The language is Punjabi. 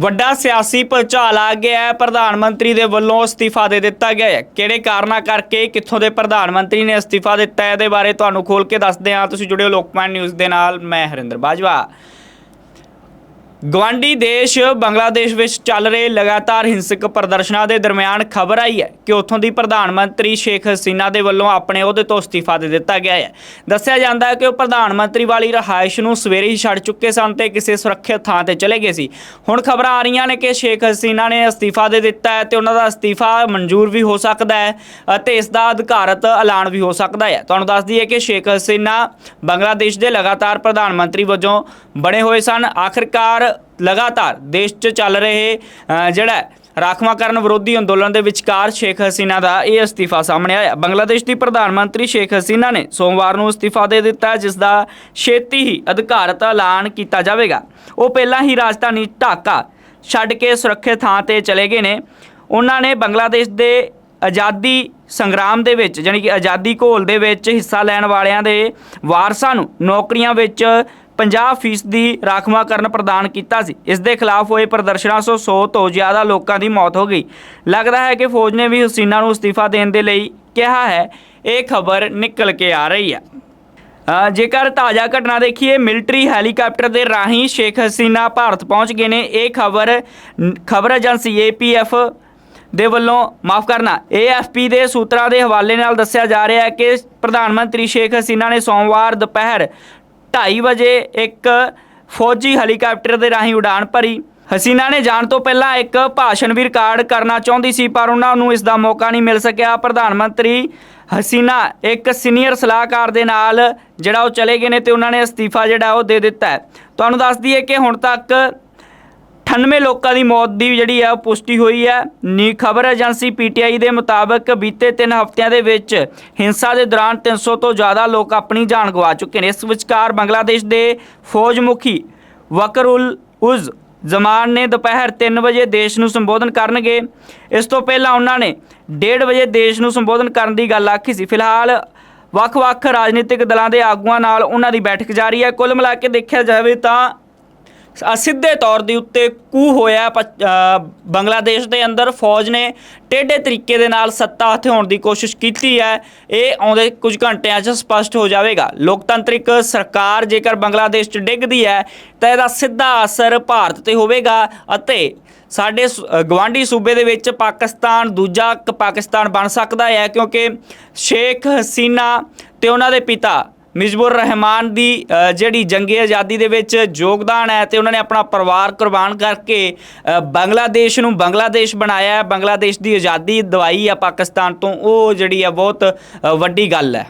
ਵੱਡਾ ਸਿਆਸੀ ਭੁਚਾਲ ਆ ਗਿਆ ਹੈ। ਪ੍ਰਧਾਨ ਮੰਤਰੀ ਦੇ ਵੱਲੋਂ ਅਸਤੀਫਾ ਦੇ ਦਿੱਤਾ ਗਿਆ ਹੈ। ਕਿਹੜੇ ਕਾਰਨਾਂ ਕਰਕੇ, ਕਿੱਥੋਂ ਦੇ ਪ੍ਰਧਾਨ ਮੰਤਰੀ ਨੇ ਅਸਤੀਫਾ ਦਿੱਤਾ ਹੈ, ਇਹਦੇ ਬਾਰੇ ਤੁਹਾਨੂੰ ਖੋਲ ਕੇ ਦੱਸਦੇ ਹਾਂ। ਤੁਸੀਂ ਜੁੜਿਓ ਲੋਕਮਾਨ ਨਿਊਜ਼ ਦੇ ਨਾਲ, ਮੈਂ ਹਰਿੰਦਰ ਬਾਜਵਾ। ਗਵਾਂਡੀ ਦੇਸ਼ ਬੰਗਲਾਦੇਸ਼ ਵਿੱਚ ਚੱਲ ਰਹੇ ਲਗਾਤਾਰ ਹਿੰਸਕ ਪ੍ਰਦਰਸ਼ਨਾਂ ਦੇ ਦਰਮਿਆਨ ਖਬਰ ਆਈ ਹੈ ਕਿ ਉੱਥੋਂ ਦੀ ਪ੍ਰਧਾਨ ਮੰਤਰੀ ਸ਼ੇਖ ਹਸੀਨਾ ਦੇ ਵੱਲੋਂ ਆਪਣੇ ਅਹੁਦੇ ਤੋਂ ਅਸਤੀਫਾ ਦੇ ਦਿੱਤਾ ਗਿਆ ਹੈ। ਦੱਸਿਆ ਜਾਂਦਾ ਹੈ ਕਿ ਉਹ ਪ੍ਰਧਾਨ ਮੰਤਰੀ ਵਾਲੀ ਰਹਾਇਸ਼ ਨੂੰ ਸਵੇਰੇ ਹੀ ਛੱਡ ਚੁੱਕੇ ਸਨ ਤੇ ਕਿਸੇ ਸੁਰੱਖਿਅਤ ਥਾਂ ਤੇ ਚਲੇ ਗਏ ਸੀ। ਹੁਣ ਖਬਰਾਂ ਆ ਰਹੀਆਂ ਨੇ ਕਿ ਸ਼ੇਖ ਹਸੀਨਾ ਨੇ ਅਸਤੀਫਾ ਦੇ ਦਿੱਤਾ ਹੈ ਤੇ ਉਹਨਾਂ ਦਾ ਅਸਤੀਫਾ ਮਨਜ਼ੂਰ ਵੀ ਹੋ ਸਕਦਾ ਹੈ ਅਤੇ ਇਸ ਦਾ ਅਧਿਕਾਰਤ ਐਲਾਨ ਵੀ ਹੋ ਸਕਦਾ ਹੈ। ਤੁਹਾਨੂੰ ਦੱਸ ਦਈਏ ਕਿ ਸ਼ੇਖ ਹਸੀਨਾ ਬੰਗਲਾਦੇਸ਼ ਦੇ ਲਗਾਤਾਰ ਪ੍ਰਧਾਨ ਮੰਤਰੀ ਵਜੋਂ ਬਣੇ ਹੋਏ ਸਨ। ਆਖਿਰਕਾਰ ਲਗਾਤਾਰ ਦੇਸ਼ 'ਚ ਚੱਲ ਰਹੇ ਜਿਹੜਾ ਰਾਖਵਾਂਕਰਨ ਵਿਰੋਧੀ ਅੰਦੋਲਨ ਦੇ ਵਿਚਕਾਰ ਸ਼ੇਖ ਹਸੀਨਾ ਦਾ ਇਹ ਅਸਤੀਫਾ ਸਾਹਮਣੇ ਆਇਆ। ਬੰਗਲਾਦੇਸ਼ ਦੀ ਪ੍ਰਧਾਨ ਮੰਤਰੀ ਸ਼ੇਖ ਹਸੀਨਾ ਨੇ ਸੋਮਵਾਰ ਨੂੰ ਅਸਤੀਫਾ ਦੇ ਦਿੱਤਾ ਹੈ, ਜਿਸ ਦਾ ਛੇਤੀ ਹੀ ਅਧਿਕਾਰਤ ਐਲਾਨ ਕੀਤਾ ਜਾਵੇਗਾ। ਉਹ ਪਹਿਲਾਂ ਹੀ ਰਾਜਧਾਨੀ ਢਾਕਾ ਛੱਡ ਕੇ ਸੁਰੱਖਿਅਤ ਥਾਂ ਤੇ ਚਲੇ ਗਏ ਨੇ। ਉਹਨਾਂ ਨੇ ਬੰਗਲਾਦੇਸ਼ ਦੇ ਆਜ਼ਾਦੀ ਸੰਗਰਾਮ ਦੇ ਵਿੱਚ ਜਾਣੀ ਕਿ ਆਜ਼ਾਦੀ ਘੋਲ ਦੇ ਵਿੱਚ ਹਿੱਸਾ ਲੈਣ ਵਾਲਿਆਂ ਦੇ ਵਾਰਸਾਂ ਨੂੰ ਨੌਕਰੀਆਂ ਵਿੱਚ 50% ਦੀ ਰਾਖਵਾਂਕਰਨ ਪ੍ਰਦਾਨ ਕੀਤਾ ਸੀ। ਇਸ ਦੇ ਖਿਲਾਫ ਹੋਏ ਪ੍ਰਦਰਸ਼ਨਾਂ 'ਚੋਂ 100 ਤੋਂ ਜ਼ਿਆਦਾ ਲੋਕਾਂ ਦੀ ਮੌਤ ਹੋ ਗਈ। ਲੱਗਦਾ ਹੈ ਕਿ ਫੌਜ ਨੇ ਵੀ ਹਸੀਨਾ ਨੂੰ ਅਸਤੀਫਾ ਦੇਣ ਦੇ ਲਈ ਕਿਹਾ ਹੈ। ਇਹ ਖਬਰ ਨਿਕਲ ਕੇ ਆ ਰਹੀ ਹੈ। ਜੇਕਰ ਤਾਜ਼ਾ ਘਟਨਾ ਦੇਖੀਏ, ਮਿਲਟਰੀ ਹੈਲੀਕਾਪਟਰ ਦੇ ਰਾਹੀਂ ਸ਼ੇਖ ਹਸੀਨਾ ਭਾਰਤ ਪਹੁੰਚ ਗਏ ਨੇ। ਇਹ ਖਬਰ ਖਬਰ ਏਜੰਸੀ ਏਪੀਐਫ ਦੇ ਵੱਲੋਂ ਮਾਫ ਕਰਨਾ। ਏਐਫਪੀ ਦੇ ਸੂਤਰਾਂ ਦੇ ਹਵਾਲੇ ਨਾਲ ਦੱਸਿਆ ਜਾ ਰਿਹਾ ਹੈ ਕਿ ਪ੍ਰਧਾਨ ਮੰਤਰੀ ਸ਼ੇਖ ਹਸੀਨਾ ਨੇ ਸੋਮਵਾਰ ਦੁਪਹਿਰ 2:30 ਵਜੇ ਇੱਕ ਫੌਜੀ ਹੈਲੀਕਾਪਟਰ ਦੇ ਰਾਹੀਂ ਉਡਾਨ ਭਰੀ। ਹਸੀਨਾ ਨੇ ਜਾਣ ਤੋਂ ਪਹਿਲਾਂ ਇੱਕ ਭਾਸ਼ਣ ਵੀ ਰਿਕਾਰਡ ਕਰਨਾ ਚਾਹੁੰਦੀ ਸੀ, ਪਰ ਉਹਨਾਂ ਨੂੰ ਇਸ ਦਾ ਮੌਕਾ ਨਹੀਂ ਮਿਲ ਸਕਿਆ। ਪ੍ਰਧਾਨ ਮੰਤਰੀ ਹਸੀਨਾ ਇੱਕ ਸੀਨੀਅਰ ਸਲਾਹਕਾਰ ਦੇ ਨਾਲ ਜਿਹੜਾ ਉਹ ਚਲੇ ਗਏ ਨੇ ਤੇ ਉਹਨਾਂ ਨੇ ਅਸਤੀਫਾ ਜਿਹੜਾ ਉਹ ਦੇ ਦਿੱਤਾ ਹੈ। ਤੁਹਾਨੂੰ ਦੱਸ ਦਈਏ ਕਿ ਹੁਣ ਤੱਕ 98 ਲੋਕਾਂ ਦੀ ਮੌਤ ਦੀ ਜਿਹੜੀ ਹੈ ਉਹ ਪੁਸ਼ਟੀ ਹੋਈ ਹੈ ਨੀ ਖਬਰ ਏਜੰਸੀ ਪੀਟੀਆਈ ਦੇ ਮੁਤਾਬਕ ਬੀਤੇ 3 ਹਫ਼ਤਿਆਂ ਦੇ ਵਿੱਚ ਹਿੰਸਾ ਦੇ ਦੌਰਾਨ 300 ਤੋਂ ਜ਼ਿਆਦਾ ਲੋਕ ਆਪਣੀ ਜਾਨ ਗਵਾ ਚੁੱਕੇ ਨੇ। ਇਸ ਵਿਚਕਾਰ ਬੰਗਲਾਦੇਸ਼ ਦੇ ਫੌਜ ਮੁਖੀ ਵਕਰੁਲ ਉਜ਼ ਜ਼ਮਾਨ ਨੇ ਦੁਪਹਿਰ 3 ਵਜੇ ਦੇਸ਼ ਨੂੰ ਸੰਬੋਧਨ ਕਰਨਗੇ। ਇਸ ਤੋਂ ਪਹਿਲਾਂ ਉਹਨਾਂ ਨੇ 1:30 ਵਜੇ ਦੇਸ਼ ਨੂੰ ਸੰਬੋਧਨ ਕਰਨ ਦੀ ਗੱਲ ਆਖੀ ਸੀ। ਫਿਲਹਾਲ ਵੱਖ-ਵੱਖ ਰਾਜਨੀਤਿਕ ਦਲਾਂ ਦੇ ਆਗੂਆਂ ਨਾਲ ਉਹਨਾਂ ਦੀ ਬੈਠਕ ਜਾਰੀ ਹੈ ਕੁੱਲ ਮਿਲਾ ਕੇ ਦੇਖਿਆ ਜਾਵੇ ਤਾਂ ਸਿੱਧੇ ਤੌਰ ਦੇ ਉੱਤੇ ਕੂ ਹੋਇਆ ਪ- ਬੰਗਲਾਦੇਸ਼ ਦੇ ਅੰਦਰ। ਫੌਜ ਨੇ ਟੇਢੇ ਤਰੀਕੇ ਦੇ ਨਾਲ ਸੱਤਾ ਹਥਿਆਉਣ ਦੀ ਕੋਸ਼ਿਸ਼ ਕੀਤੀ ਹੈ। ਇਹ ਆਉਂਦੇ ਕੁਝ ਘੰਟਿਆਂ 'ਚ ਸਪਸ਼ਟ ਹੋ ਜਾਵੇਗਾ। ਲੋਕਤੰਤਰਿਕ ਸਰਕਾਰ ਜੇਕਰ ਬੰਗਲਾਦੇਸ਼ 'ਚ ਡਿੱਗਦੀ ਹੈ ਤਾਂ ਇਹਦਾ ਸਿੱਧਾ ਅਸਰ ਭਾਰਤ ਤੇ ਹੋਵੇਗਾ ਅਤੇ ਸਾਡੇ ਸ- ਅ, ਗਵਾਂਢੀ ਸੂਬੇ ਦੇ ਵਿੱਚ ਪਾਕਿਸਤਾਨ ਦੂਜਾ ਪਾਕਿਸਤਾਨ ਬਣ ਸਕਦਾ ਹੈ ਕਿਉਂਕਿ ਸ਼ੇਖ ਹਸੀਨਾ ਤੇ ਉਹਨਾਂ ਦੇ ਪਿਤਾ ਮਿਜਬੁਰ ਰਹਿਮਾਨ ਦੀ ਜਿਹੜੀ ਜੰਗੇ ਆਜ਼ਾਦੀ ਦੇ ਵਿੱਚ ਯੋਗਦਾਨ ਹੈ ਤੇ ਉਹਨਾਂ ਨੇ ਆਪਣਾ ਪਰਿਵਾਰ ਕੁਰਬਾਨ ਕਰਕੇ ਬੰਗਲਾਦੇਸ਼ ਨੂੰ ਬੰਗਲਾਦੇਸ਼ ਬਣਾਇਆ ਹੈ। ਬੰਗਲਾਦੇਸ਼ ਦੀ ਆਜ਼ਾਦੀ ਦਵਾਈ ਆ ਪਾਕਿਸਤਾਨ ਤੋਂ, ਉਹ ਜਿਹੜੀ ਆ ਬਹੁਤ ਵੱਡੀ ਗੱਲ ਹੈ।